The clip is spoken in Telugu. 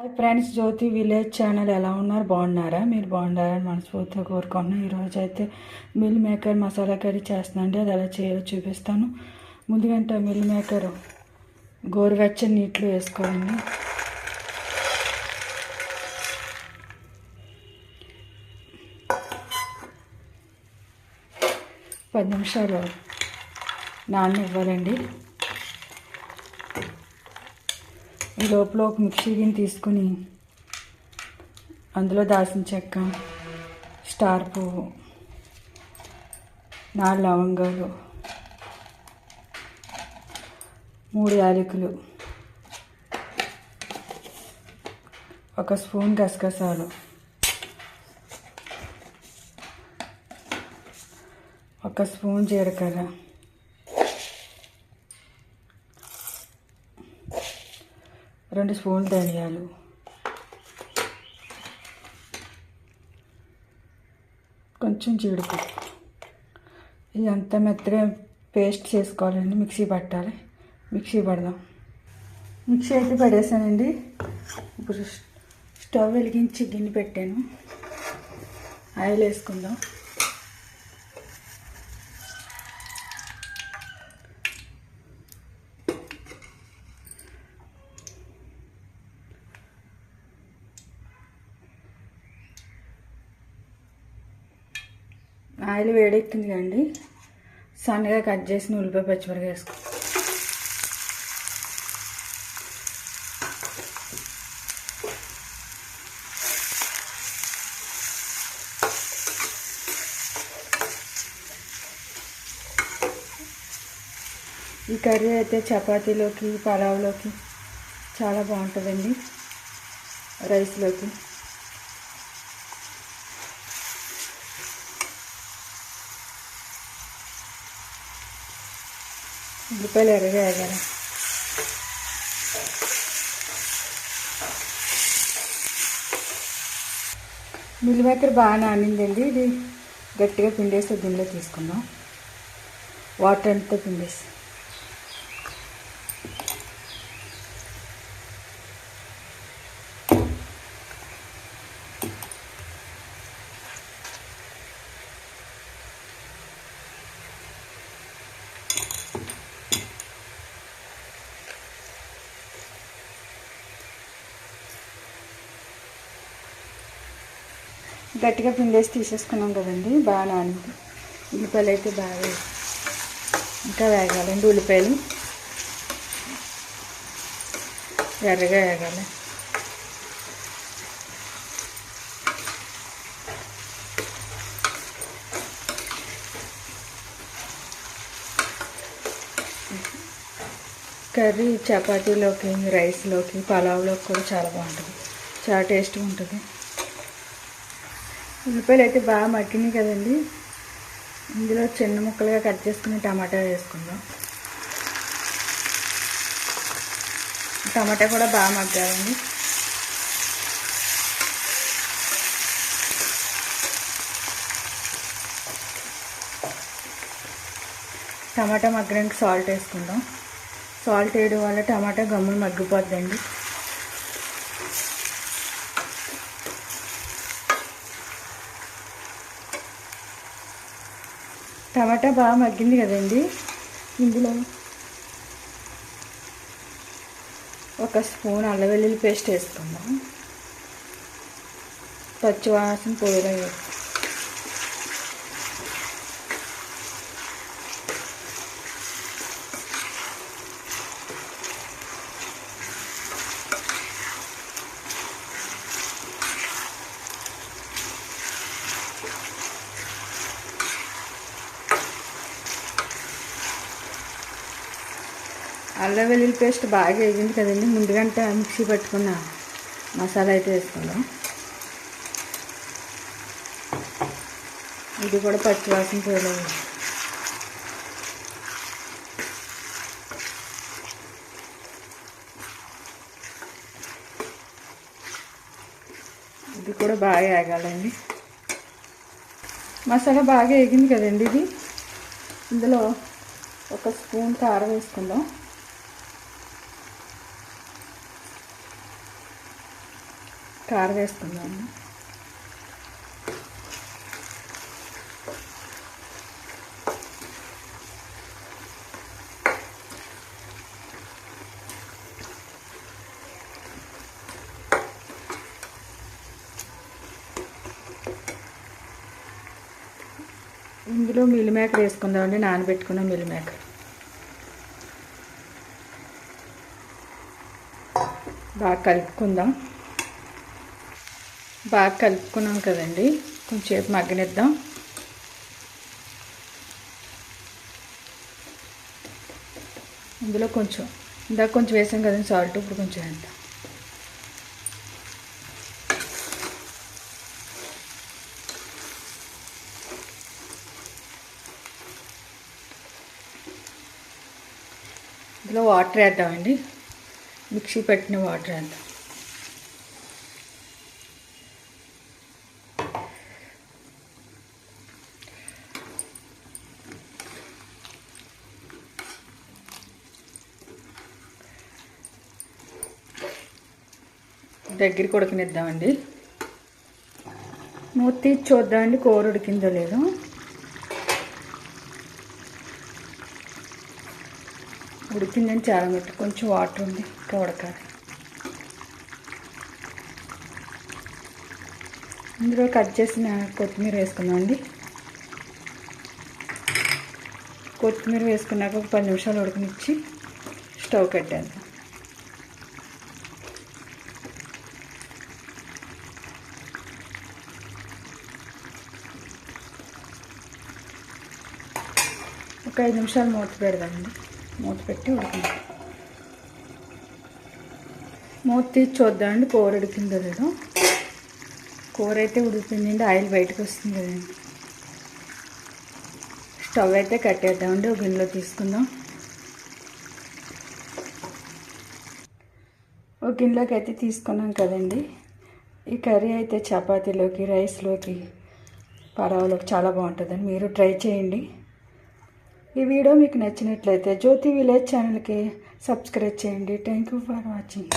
Hi friends Jyothi village channel ఎలా ఉన్నారు? బాగున్నారా? మీరు బాగున్నారని మనస్ఫూర్తిగా కోరుకున్నాను ఈరోజు అయితే మిల్ మేకర్ మసాలా కర్రీ చేస్తున్నాండి అది ఎలా చేయాలో చూపిస్తాను. ముందుగంటే మిల్ మేకర్ గోరువెచ్చని నీటిలో వేసుకోవాలండి. పది నిమిషాలు నాన్న ఈ లోపల ఒక మిక్సీ గిన్నె తీసుకుని అందులో దాల్చిన చెక్క స్టార్ పువ్వు నాలుగు లవంగాలు మూడు యాలకులు ఒక స్పూన్ గసగసాలు ఒక స్పూన్ జీలకర్ర రెండు స్పూన్లు ధనియాలు. కొంచెం జీడిపప్పు. ఇదంతా మెత్తగా పేస్ట్ చేసుకోవాలండి మిక్సీ పట్టాలి. మిక్సీ పడదాం. మిక్సీ అయితే పడేసానండి. ఇప్పుడు స్టవ్ వెలిగించి గిన్నె పెట్టాను. ఆయిల్ వేసుకుందాం. ఆయిల్ వేడెక్కింది కండి సన్నగా కట్ చేసిన ఉల్లిపాయ పచ్చిమిరపకాయ వేసుకో. ఈ కర్రీ అయితే చపాతీలోకి పలావ్లోకి చాలా బాగుంటుందండి. రైస్లోకి. ఉల్లిపాయలు ఎర్రగా వేయాలి మిల్ మేకర్ బాగా నానిందండి. ఇది గట్టిగా పిండేసి దీనిలో తీసుకుందాం. వాటర్ అంతా పిండేసి. గట్టిగా పిండేసి తీసేసుకున్నాం కదండి. బాగా నానింది ఉల్లిపాయలు అయితే బాగా ఇంకా వేగాలండి ఉల్లిపాయలు. ఎర్రగా వేగాలి. కర్రీ చపాతీలోకి రైస్లోకి పలావ్లోకి కూడా చాలా బాగుంటుంది. చాలా టేస్ట్గా ఉంటుంది. ఉల్లిపాయలు అయితే బాగా మగ్గినాయి కదండి. ఇందులో చిన్న ముక్కలుగా కట్ చేసుకుని టమాటా వేసుకుందాం. టమాటా కూడా బాగా మగ్గాలండి. టమాటా మగ్గడానికి సాల్ట్ వేసుకుందాం. సాల్ట్ వేయడం వల్ల టమాటా గమ్ములు మగ్గిపోద్దండి. టమాటా బాగా మగ్గింది కదండి. ఇందులో ఒక స్పూన్ అల్లవెల్లుల్లి పేస్ట్ వేసుకుందాం. పచ్చివాసన పోయిన అల్లం వెల్లుల్లి పేస్ట్ బాగా వేగింది కదండి. ముందుగంటే మిక్సీ పట్టుకున్న మసాలా అయితే వేసుకుందాం. ఇది కూడా పచ్చివాసన పోయలేదు ఇది కూడా బాగా వేగాలండి. మసాలా బాగా వేగింది కదండి ఇది. ఇందులో ఒక స్పూన్ కారం వేసుకుందాం. కారం వేసుకుందాం ఇందులో మిల్ మేకర్ వేసుకుందామండి నానబెట్టుకున్న మిల్ మేకర్. బాగా కలుపుకుందాం. బాగా కలుపుకున్నాం కదండి. కొంచెంసేపు మగ్గనిద్దాం. ఇందులో కొంచెం ఇందాక కొంచెం వేసాం కదండి సాల్ట్ ఇప్పుడు కొంచెం వేద్దాం. ఇందులో వాటర్ వేద్దామండి. మిక్సీ పెట్టిన వాటర్ వేద్దాం. దగ్గరికి ఉడకనిద్దామండి మూత తీసి చూద్దామండి కూర ఉడికిందో లేదో. ఉడికిందని చాలా మెట్టు కొంచెం వాటర్ ఉంది ఇంకా ఉడకాలి ఇందులో కట్ చేసిన కొత్తిమీర వేసుకుందామండి. కొత్తిమీర వేసుకున్నాక ఒక పది నిమిషాలు ఉడకనిచ్చి స్టవ్ కట్టాను ఒక ఐదు నిమిషాలు మూత పెడదామండి. మూత పెట్టి ఉడికింది మూత తీసి చూద్దామండి కూర ఉడికిందో లేదో. కూర అయితే ఉడికిందండి ఆయిల్ బయటకు వస్తుంది కదండి. స్టవ్ అయితే కట్టేద్దామండి ఒక గిన్నెలో తీసుకుందాం. ఒక గిన్నెలోకి అయితే తీసుకున్నాం కదండి. ఈ కర్రీ అయితే చపాతీలోకి రైస్లోకి పడవలోకి చాలా బాగుంటుందండి. మీరు ట్రై చేయండి. ఈ వీడియో మీకు నచ్చినట్లయితే జ్యోతి విలేజ్ ఛానల్కి సబ్స్క్రైబ్ చేయండి. Thank you for watching